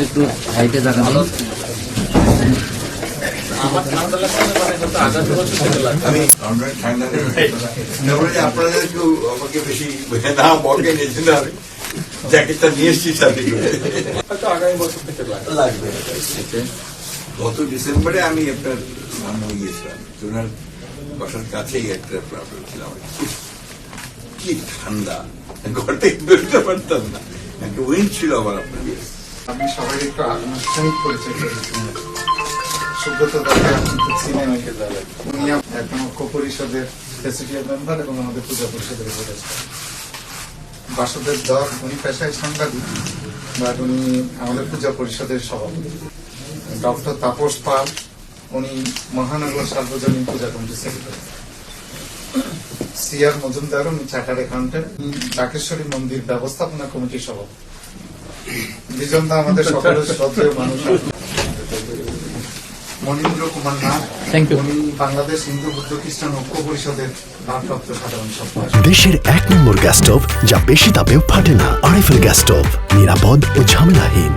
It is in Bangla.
একটু হাইটে যে আপনারা একটু আমাকে বেশি না বর্গে নিয়েছেন আমি জ্যাকেটটা নিয়ে এসছি সাথে করে লাগবে গত ডিসেম্বরে আমি একটা নাম গিয়েছিলাম। ওনার বাসার কাছেই একটা প্রবলেম ছিল আমার। কি ঠান্ডা। ঘর বেরোতে পারতাম না। একটা উইন্ড ছিল আমার আপনার আমি সবাই একটু আনুষ্ঠানিক পরিচয় পরিষদের এবং আমাদের পূজা পরিষদের উনি পেশায় উনি আমাদের পূজা পরিষদের সভাপতি। ডক্টর তাপস পাল উনি মহানগর সার্বজনীন পূজা কমিটির সেক্রেটারি সিআর মজুমদার উনি চার্টার অ্যাকাউন্টেন্ট ডাকেশ্বরী মন্দির ব্যবস্থাপনা কমিটির সভাপতি। দুজন তো আমাদের সকলের শ্রদ্ধেয় মানুষ। মনীন্দ্র কুমার নাথ উনি বাংলাদেশ হিন্দু বুদ্ধ খ্রিস্টান ঐক্য পরিষদের ভারপ্রাপ্ত সাধারণ সম্পাদক। দেশের এক নম্বর গ্যাস স্টোভ যা বেশি তাপেও ফাটে না। আরএফএল গ্যাস স্টোভ নিরাপদ ও ঝামেলাহীন।